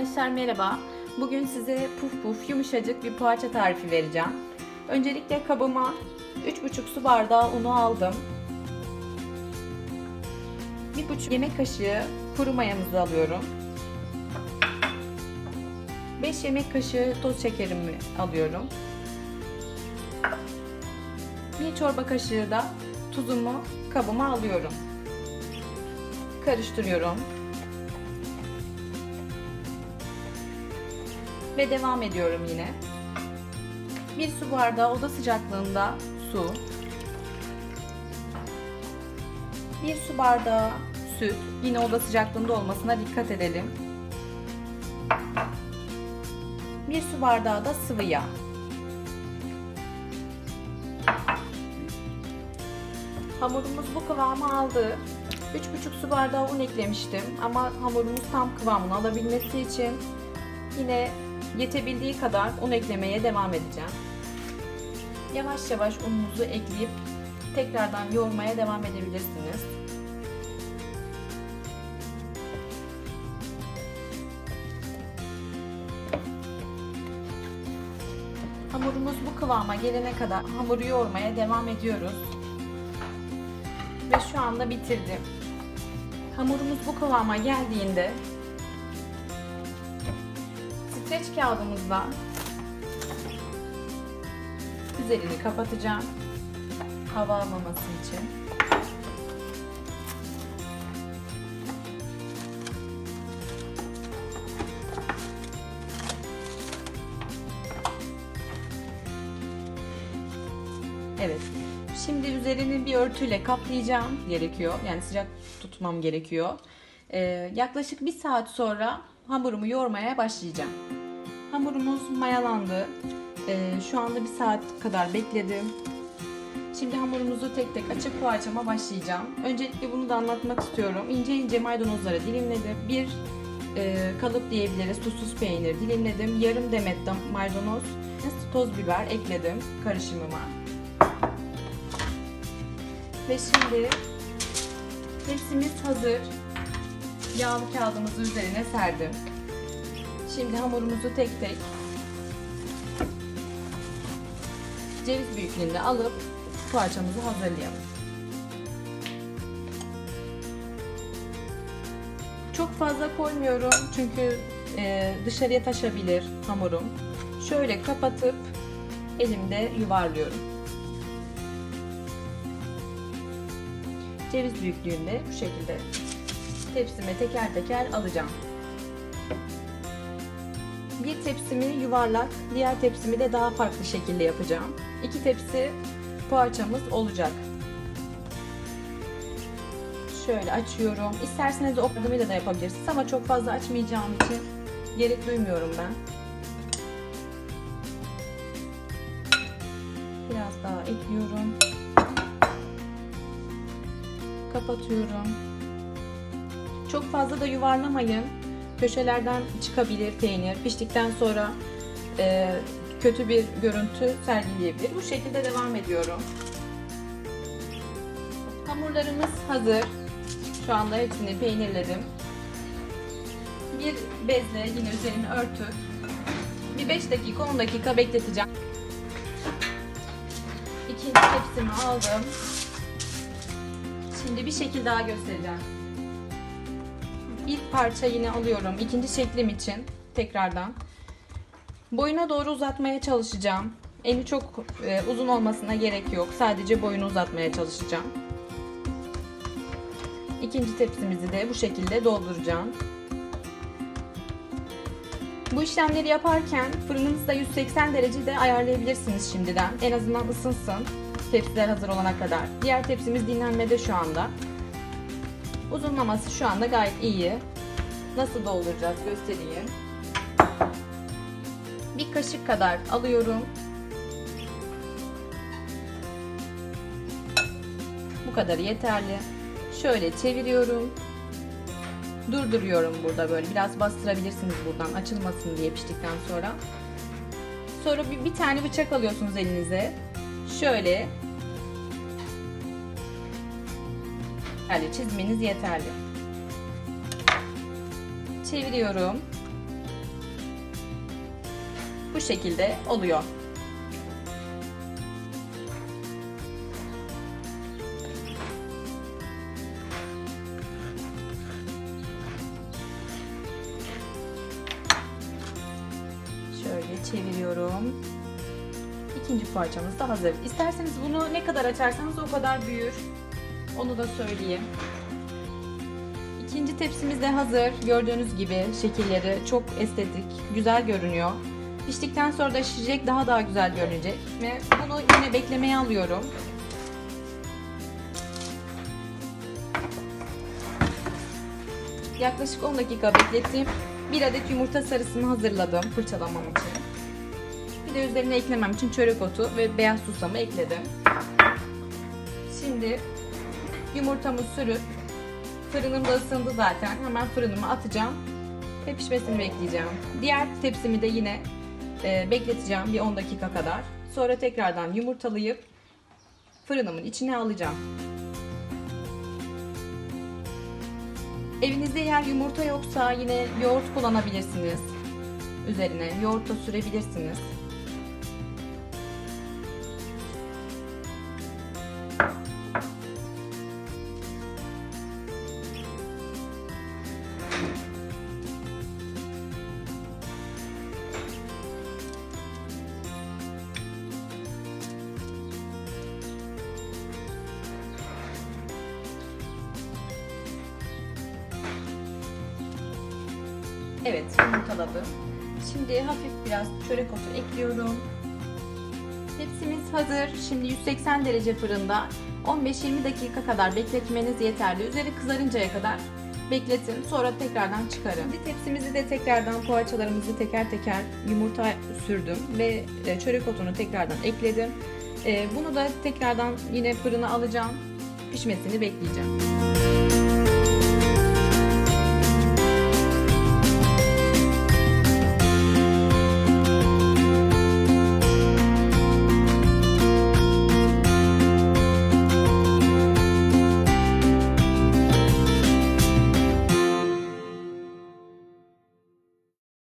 Arkadaşlar merhaba. Bugün size puf puf yumuşacık bir poğaça tarifi vereceğim. Öncelikle kabıma 3,5 su bardağı unu aldım. 1,5 yemek kaşığı kuru mayamızı alıyorum. 5 yemek kaşığı toz şekerimi alıyorum. 1 çorba kaşığı da tuzumu kabıma alıyorum. Karıştırıyorum. Ve devam ediyorum yine. Bir su bardağı oda sıcaklığında su. Bir su bardağı süt. Yine oda sıcaklığında olmasına dikkat edelim. Bir su bardağı da sıvı yağ. Hamurumuz bu kıvamı aldı. 3,5 su bardağı un eklemiştim ama hamurumuz tam kıvamını alabilmesi için yine yetebildiği kadar un eklemeye devam edeceğim. Yavaş yavaş ununuzu ekleyip tekrardan yoğurmaya devam edebilirsiniz. Hamurumuz bu kıvama gelene kadar hamuru yoğurmaya devam ediyoruz. Ve şu anda bitirdim. Hamurumuz bu kıvama geldiğinde streç kağıdımızla üzerini kapatacağım. Hava almaması için. Evet. Şimdi üzerini bir örtüyle kaplayacağım gerekiyor. Yani sıcak tutmam gerekiyor. Ee, yaklaşık bir saat sonra hamurumu yoğurmaya başlayacağım. Hamurumuz mayalandı. Ee, şu anda bir saat kadar bekledim. Şimdi hamurumuzu tek tek açıp poğaçama başlayacağım. Öncelikle bunu da anlatmak istiyorum. İnce ince maydanozları dilimledim. Bir e, kalıp diyebiliriz tuzsuz peynir dilimledim. Yarım demet de maydanoz, toz biber ekledim karışımıma. Ve şimdi tepsimiz hazır. Yağlı kağıdımızı üzerine serdim. Şimdi hamurumuzu tek tek ceviz büyüklüğünde alıp poğaçamızı hazırlayalım. Çok fazla koymuyorum çünkü e, dışarıya taşabilir hamurum. Şöyle kapatıp elimde yuvarlıyorum. Ceviz büyüklüğünde bu şekilde tepsime teker teker alacağım. Bir tepsimi yuvarlak, diğer tepsimi de daha farklı şekilde yapacağım. İki tepsi poğaçamız olacak. Şöyle açıyorum. İsterseniz ok yardımıyla da yapabilirsiniz ama çok fazla açmayacağım için gerek duymuyorum ben. Biraz daha ekliyorum. Kapatıyorum. Çok fazla da yuvarlamayın. Köşelerden çıkabilir peynir. Piştikten sonra e, kötü bir görüntü sergileyebilir. Bu şekilde devam ediyorum. Hamurlarımız hazır. Şu anda hepsini peynirledim. Bir bezle yine üzerini örtüp bir 5 dakika 10 dakika bekleteceğim. İkinci tepsimi aldım. Şimdi bir şekil daha göstereceğim. Bir parça yine alıyorum. ikinci şeklim için tekrardan. Boyuna doğru uzatmaya çalışacağım. Eni çok e, uzun olmasına gerek yok. Sadece boyunu uzatmaya çalışacağım. İkinci tepsimizi de bu şekilde dolduracağım. Bu işlemleri yaparken fırınınızı da 180 derecede ayarlayabilirsiniz şimdiden. En azından ısınsın. Tepsiler hazır olana kadar. Diğer tepsimiz dinlenmede şu anda. Uzunlaması şu anda gayet iyi. Nasıl dolduracağız göstereyim. Bir kaşık kadar alıyorum. Bu kadar yeterli. Şöyle çeviriyorum. Durduruyorum burada böyle. Biraz bastırabilirsiniz buradan açılmasın diye piştikten sonra. Sonra bir, bir tane bıçak alıyorsunuz elinize. Şöyle yani çizmeniz yeterli. Çeviriyorum. bu şekilde oluyor. Şöyle çeviriyorum. İkinci parçamız da hazır. İsterseniz bunu ne kadar açarsanız o kadar büyür. Onu da söyleyeyim. İkinci tepsimiz de hazır. Gördüğünüz gibi şekilleri çok estetik, güzel görünüyor. Piştikten sonra da şişecek daha daha güzel görünecek. Ve bunu yine beklemeye alıyorum. Yaklaşık 10 dakika beklettim. Bir adet yumurta sarısını hazırladım fırçalamam için. Bir de üzerine eklemem için çörek otu ve beyaz susamı ekledim. Şimdi yumurtamı sürüp fırınım da ısındı zaten. Hemen fırınıma atacağım ve pişmesini bekleyeceğim. Diğer tepsimi de yine e, bekleteceğim bir 10 dakika kadar. Sonra tekrardan yumurtalayıp fırınımın içine alacağım. Evinizde eğer yumurta yoksa yine yoğurt kullanabilirsiniz. Üzerine yoğurt da sürebilirsiniz. Evet yumurtaladım. Şimdi hafif biraz çörek otu ekliyorum. Tepsimiz hazır. Şimdi 180 derece fırında 15-20 dakika kadar bekletmeniz yeterli. Üzeri kızarıncaya kadar bekletin. Sonra tekrardan çıkarın. Şimdi tepsimizi de tekrardan poğaçalarımızı teker teker yumurta sürdüm ve e, çörek otunu tekrardan ekledim. E, Bunu da tekrardan yine fırına alacağım. Pişmesini bekleyeceğim.